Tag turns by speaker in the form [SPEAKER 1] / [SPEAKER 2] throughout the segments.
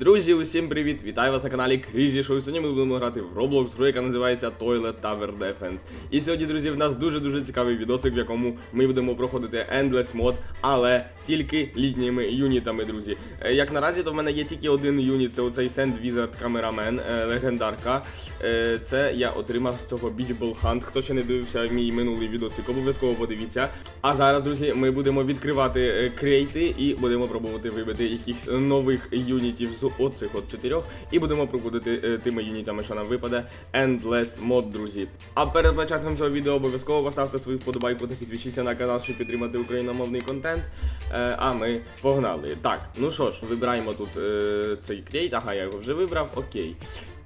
[SPEAKER 1] Друзі, усім привіт! Вітаю вас на каналі Crazy Show. Сьогодні ми будемо грати в Roblox, гру, яка називається Toilet Tower Defense. І сьогодні, друзі, в нас дуже-дуже цікавий відосик, в якому ми будемо проходити Endless Mod, але тільки літніми юнітами, друзі. Е, Як наразі, то в мене є тільки один юніт, це оцей Sand Wizard е, легендарка. Е, Це я отримав з цього Beach Ball Hunt. Хто ще не дивився мій минулий відосик, обов'язково подивіться. А зараз, друзі, ми будемо відкривати е, крейти і будемо пробувати вибити якихось нових юнітів з оцих от чотирьох. І будемо проходити е, тими юнітами, що нам випаде. Endless Mod, друзі. А перед початком цього відео обов'язково поставте свою вподобайку та підпишіться на канал, щоб підтримати україномовний контент. Е, А ми погнали. Так, ну що ж, вибираємо тут е, цей крейт. Ага, я його вже вибрав. Окей.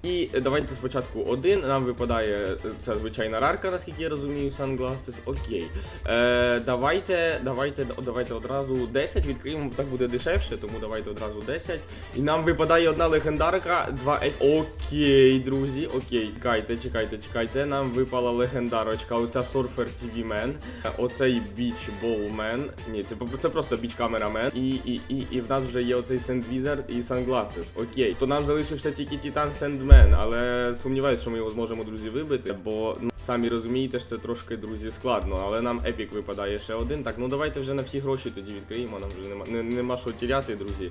[SPEAKER 1] І давайте спочатку один. Нам випадає ця звичайна рарка, наскільки я розумію, Sunglasses. Окей. Е, давайте, давайте, давайте одразу 10 відкриємо, так буде дешевше, тому давайте одразу 10. І нам випадає одна легендарка, два. Окей, друзі, окей. Чекайте, чекайте, чекайте. Нам випала легендарочка. Оця Surfer TV Man, оцей Beach Ball Man. Ні, це, це просто Beach Camera Man. І, і, і, і в нас вже є оцей Sand Wizard і Sunglasses. Окей. То нам залишився тільки Titan Sandman, але сумніваюся, що ми його зможемо, друзі, вибити, бо ну, самі розумієте, що це трошки, друзі, складно. Але нам епік випадає ще один. Так, ну давайте вже на всі гроші тоді відкриємо. Нам вже нема, не, нема що тіряти, друзі.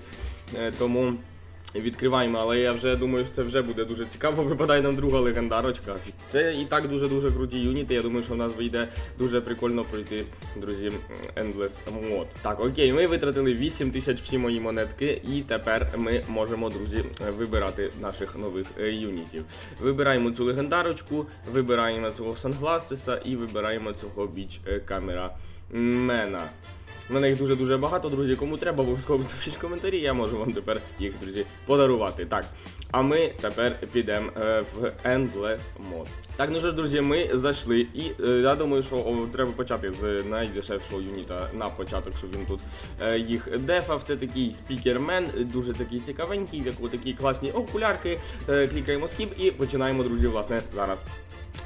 [SPEAKER 1] Е, тому. Відкриваємо, але я вже думаю, що це вже буде дуже цікаво. Випадає нам друга легендарочка. Це і так дуже дуже круті юніти. Я думаю, що в нас вийде дуже прикольно пройти, друзі, Endless Mod. Так, окей, ми витратили 8 тисяч всі мої монетки, і тепер ми можемо, друзі, вибирати наших нових е, юнітів. Вибираємо цю легендарочку, вибираємо цього сангласиса і вибираємо цього біч камера мена. У мене їх дуже-дуже багато, друзі. Кому треба, обов'язково пишіть коментарі, я можу вам тепер їх, друзі, подарувати. Так, а ми тепер підемо е, в Endless Mod. Так, ну що ж, друзі, ми зайшли, і е, я думаю, що треба почати з найдешевшого юніта на початок, щоб він тут е, їх дефав. Це такий пікермен, дуже такий цікавенький, в якого такі класні окулярки. Клікаємо скіп і починаємо, друзі, власне, зараз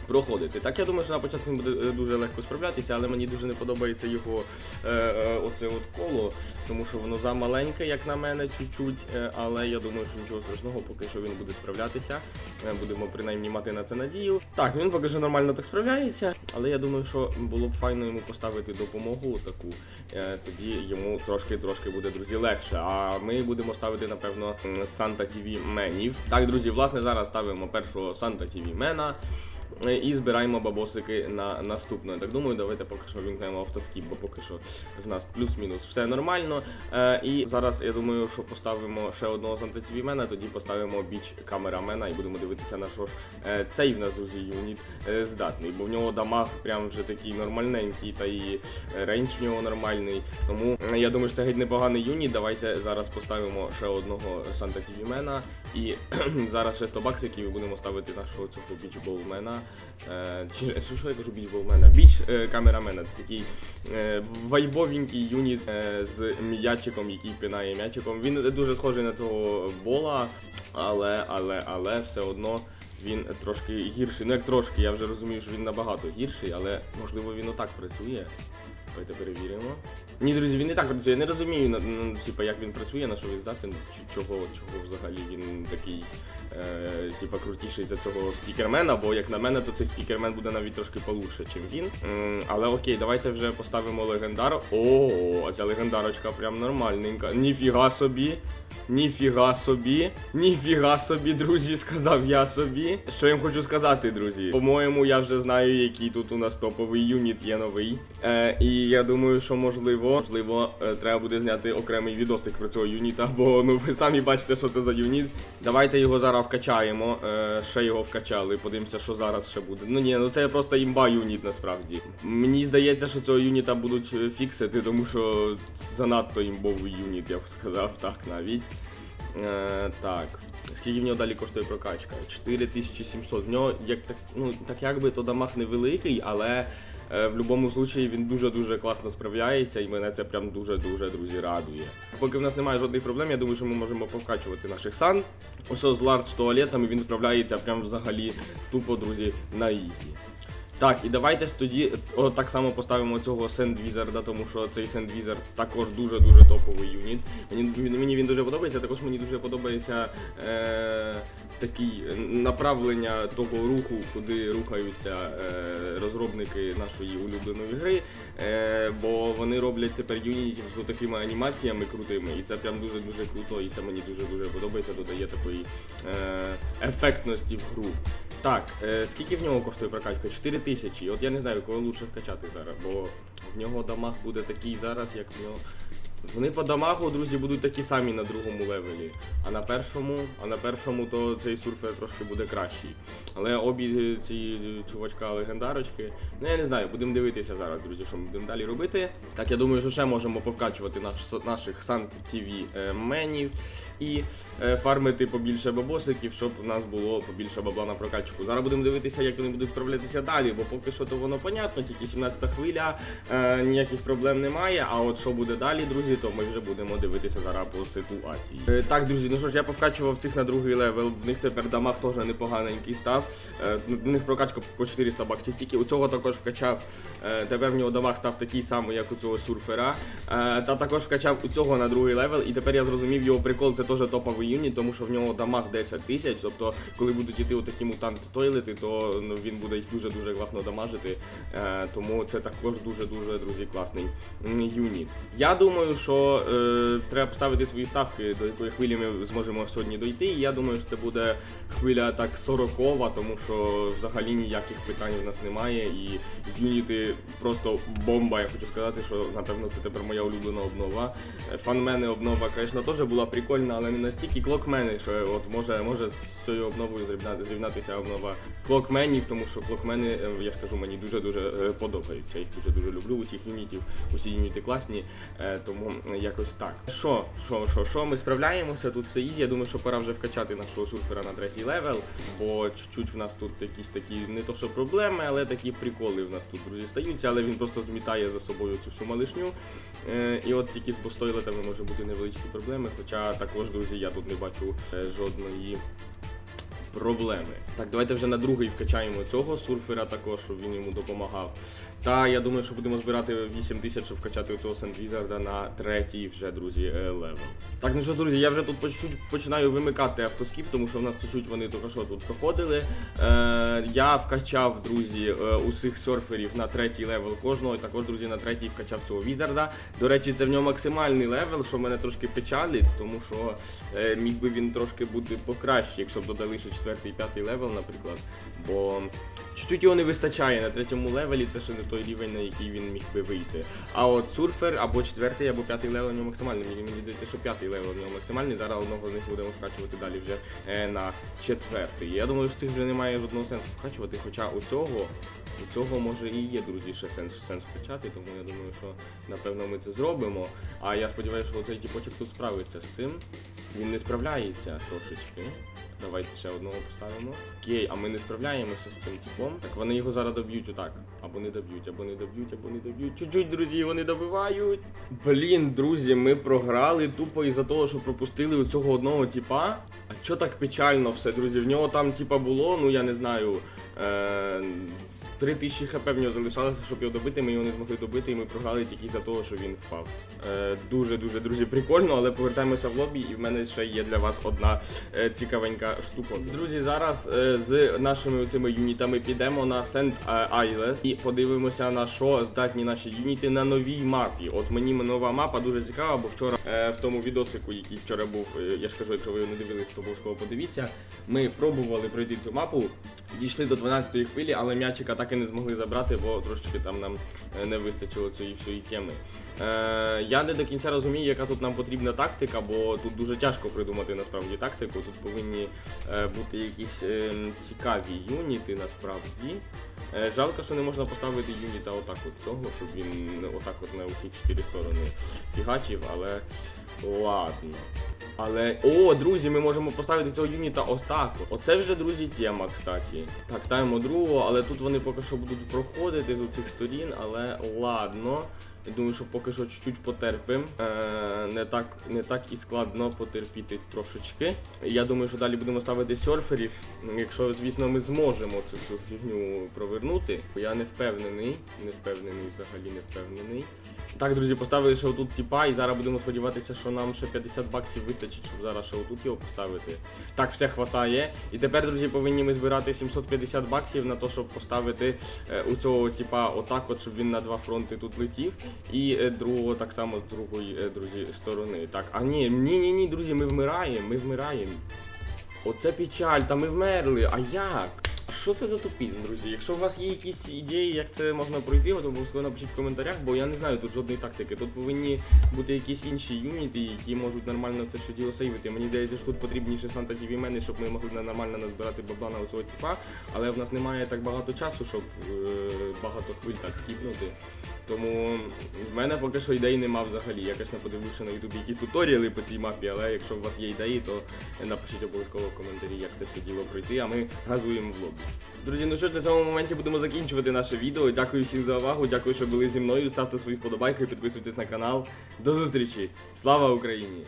[SPEAKER 1] проходити. Так, я думаю, що на початку він буде е, дуже легко справлятися, але мені дуже не подобається його е, е, оце от коло, тому що воно замаленьке, як на мене, чуть-чуть. Е, але я думаю, що нічого страшного, поки що він буде справлятися. Е, будемо принаймні мати на це надію. Так, він поки що нормально так справляється, але я думаю, що було б файно йому поставити допомогу таку. Е, тоді йому трошки-трошки буде, друзі, легше. А ми будемо ставити, напевно, Санта TV менів. Так, друзі, власне, зараз ставимо першого Санта TV мена. І збираємо бабосики на наступну. Так думаю, давайте поки що вімкнемо автоскіп, бо поки що в нас плюс-мінус все нормально. Е, і зараз я думаю, що поставимо ще одного Санта Мена, тоді поставимо біч камерамена і будемо дивитися на що ж е, цей в нас, друзі, юніт е, здатний. Бо в нього дамаг прям вже такий нормальненький, та і е, рейндж в нього нормальний. Тому е, я думаю, що це геть непоганий юніт. Давайте зараз поставимо ще одного Санта Мена. І зараз ще 100 баксиків будемо ставити нашого цього бічболмена. Е, чи що, я кажу бічболмена? Біч е, камерамена. Це такий е, вайбовенький юніт е, з м'ячиком, який пинає м'ячиком. Він дуже схожий на того бола, але, але, але все одно. Він трошки гірший. Ну як трошки, я вже розумію, що він набагато гірший, але можливо він отак працює. Давайте перевіримо. Ні, друзі, він не так працює. Я не розумію, ну, типа, як він працює, на що він здатен, чого, чого взагалі він такий, е, типа, крутіший за цього спікермена, бо як на мене, то цей спікермен буде навіть трошки получше, ніж він. Але окей, давайте вже поставимо легендар. О, а ця легендарочка прям нормальненька. Ніфіга собі. Ніфіга собі, ніфіга собі, друзі, сказав я собі. Що їм хочу сказати, друзі? По-моєму, я вже знаю, який тут у нас топовий юніт є новий. Е, і я думаю, що можливо, можливо, е, треба буде зняти окремий відосик про цього юніта, бо ну ви самі бачите, що це за юніт. Давайте його зараз вкачаємо. Е, ще його вкачали. Подивимося, що зараз ще буде. Ну ні, ну це просто імба юніт насправді. Мені здається, що цього юніта будуть е, фіксити, тому що занадто імбовий юніт, я б сказав так навіть. Е, так. Скільки в нього далі коштує прокачка? 4700. В нього як так, ну так якби то дамаг невеликий, але е, в будь-якому випадку він дуже-дуже класно справляється, і мене це прям дуже-дуже, друзі, радує. Поки в нас немає жодних проблем, я думаю, що ми можемо повкачувати наших сан. Ось з ларч туалетами він справляється прям взагалі тупо, друзі, на ізі. Так, і давайте ж тоді о, так само поставимо цього Сендвізарда, тому що цей Сендвізард також дуже-дуже топовий юніт. Мені, він- мені він дуже подобається, також мені дуже подобається е, такий направлення того руху, куди рухаються е, розробники нашої улюбленої гри. Е, бо вони роблять тепер юнітів з такими анімаціями крутими, і це прям дуже-дуже круто, і це мені дуже-дуже подобається, додає такої е, ефектності в гру. Так, е, скільки в нього коштує прокачка? 4 тисячі. От я не знаю, кого лучше вкачати зараз, бо в нього дамаг буде такий зараз, як в нього. Вони по дамагу, друзі, будуть такі самі на другому левелі. А на першому, а на першому то цей сурфер трошки буде кращий. Але обі ці чувачка легендарочки. Ну я не знаю, будемо дивитися зараз, друзі, що ми будемо далі робити. Так, я думаю, що ще можемо повкачувати наш, наших Сант TV е, менів і е, фармити побільше бабосиків, щоб у нас було побільше бабла на прокачку. Зараз будемо дивитися, як вони будуть справлятися далі, бо поки що то воно понятно, тільки 17-та хвиля, е, ніяких проблем немає. А от що буде далі, друзі, то ми вже будемо дивитися зараз по ситуації. Е, так, друзі, ну що ж, я повкачував цих на другий левел. В них тепер дамаг теж непоганенький став. Е, в них прокачка по 400 баксів. Тільки у цього також вкачав. Е, тепер в нього дамаг став такий самий, як у цього сурфера. Е, та також вкачав у цього на другий левел. І тепер я зрозумів його прикол. Це теж топовий юніт, тому що в нього дамаг 10 тисяч. Тобто, коли будуть іти такі мутанти тойлети, то ну, він буде їх дуже дуже класно дамажити. Е, тому це також дуже дуже друзі класний юніт. Я думаю, що е, треба поставити свої ставки, до якої хвилі ми зможемо сьогодні дойти. І я думаю, що це буде хвиля так 40 тому що взагалі ніяких питань у нас немає. І юніти просто бомба. Я хочу сказати, що напевно це тепер моя улюблена обнова. Е, Фанмени обнова, звісно, теж була прикольна, але не настільки клокмени, що от може, може з цією обновою зрівняти, зрівнятися обнова клокменів, тому що клокмени, е, я ж кажу, мені дуже дуже подобаються. Їх дуже дуже люблю усіх юнітів, усі юніти класні, е, тому е, якось так. Що, що, що, що, ми справляємося, тут все ізі. Я думаю, що пора вже вкачати нашого сурфера на третій левел, бо чуть-чуть в нас тут якісь такі не то що проблеми, але такі приколи в нас тут друзі стаються, але він просто змітає за собою цю всю малишню. Е, і от тільки з бостойлетами може бути невеличкі проблеми, хоча також, друзі, я тут не бачу е, жодної проблеми. Так, давайте вже на другий вкачаємо цього сурфера також, щоб він йому допомагав. Та я думаю, що будемо збирати 8 тисяч, щоб вкачати цього Сендвізарда на третій вже, друзі, е, левел. Так, ну що, друзі, я вже тут починаю вимикати автоскіп, тому що в нас чуть-чуть вони тільки що тут проходили. Е, я вкачав, друзі, е, усіх серферів на третій левел кожного, і також, друзі, на третій вкачав цього візарда. До речі, це в нього максимальний левел, що мене трошки печалить, тому що е, міг би він трошки бути покраще, якщо б додали ще четвертий, п'ятий левел, наприклад. Бо чуть-чуть його не вистачає на третьому левелі, це ще не той рівень, на який він міг би вийти. А от сурфер або четвертий, або п'ятий левел у нього максимальний. Мені здається, що п'ятий левел у нього максимальний. Зараз одного з них будемо вкачувати далі вже е, на четвертий. Я думаю, що цих вже немає жодного сенсу вкачувати, хоча у цього. У цього може і є, друзі, ще сенс, сенс вкачати, тому я думаю, що напевно ми це зробимо. А я сподіваюся, що цей тіпочок тут справиться з цим. Він не справляється трошечки. Давайте ще одного поставимо. Окей, а ми не справляємося з цим типом. Так вони його зараз доб'ють отак. Або не доб'ють, або не доб'ють, або не доб'ють. Чуть-чуть, друзі, вони добивають. Блін, друзі, ми програли тупо із-за того, що пропустили у цього одного типа. А чо так печально все, друзі? В нього там типа було, ну я не знаю. Е- 3000 хп в нього залишалося, щоб його добити, ми його не змогли добити, і ми програли тільки за того, що він впав. Е, дуже дуже друзі, прикольно, але повертаємося в лобі, і в мене ще є для вас одна е, цікавенька штука. Друзі, зараз е, з нашими цими юнітами підемо на Сент Айлес і подивимося на що здатні наші юніти на новій мапі. От мені нова мапа дуже цікава, бо вчора е, в тому відосику, який вчора був, е, я ж кажу, якщо ви не дивились, то обов'язково подивіться. Ми пробували пройти цю мапу, дійшли до 12-ї хвилі, але м'ячика так і не змогли забрати, бо трошечки там нам е, не вистачило цієї всієї теми. Е, я не до кінця розумію, яка тут нам потрібна тактика, бо тут дуже тяжко придумати насправді тактику. Тут повинні е, бути якісь е, цікаві юніти насправді. Жалко, що не можна поставити юніта отак от цього, щоб він отак от на усі чотири сторони фігачив, але ладно. Але. О, друзі, ми можемо поставити цього юніта отак. Оце вже, друзі, тема, кстати. Так, ставимо другого, але тут вони поки що будуть проходити з цих сторін, але ладно. Я думаю, що поки що чуть-чуть потерпим. Е, не, так, не так і складно потерпіти трошечки. Я думаю, що далі будемо ставити серферів. Якщо, звісно, ми зможемо цю всю фігню провернути. Я не впевнений. Не впевнений, взагалі не впевнений. Так, друзі, поставили ще отут тіпа, і зараз будемо сподіватися, що нам ще 50 баксів вистачить, щоб зараз ще отут його поставити. Так, все хватає. І тепер, друзі, повинні ми збирати 750 баксів на те, щоб поставити е, у цього типа отак, от, щоб він на два фронти тут летів. І е, другого так само з другої, е, друзі, сторони. Так, а ні, ні, ні, ні, друзі, ми вмираємо, ми вмираємо. Оце печаль, та ми вмерли. А як? Що це за тупізм, друзі? Якщо у вас є якісь ідеї, як це можна пройти, то обов'язково напишіть в коментарях, бо я не знаю тут жодної тактики. Тут повинні бути якісь інші юніти, які можуть нормально це все діло сейвити. Мені здається, що тут потрібніше Санта мени, щоб ми могли нормально назбирати бабла на оцього типа, але в нас немає так багато часу, щоб е, багато хвиль так скіпнути. Тому в мене поки що ідей нема взагалі. Я, звісно, подивлюся на ютубі якісь туторіали по цій мапі, але якщо у вас є ідеї, то напишіть обов'язково в коментарі, як це все діло пройти, а ми газуємо в лобі. Друзі, ну що ж, на цьому моменті будемо закінчувати наше відео. Дякую всім за увагу, дякую, що були зі мною. Ставте свої вподобайки, підписуйтесь на канал. До зустрічі! Слава Україні!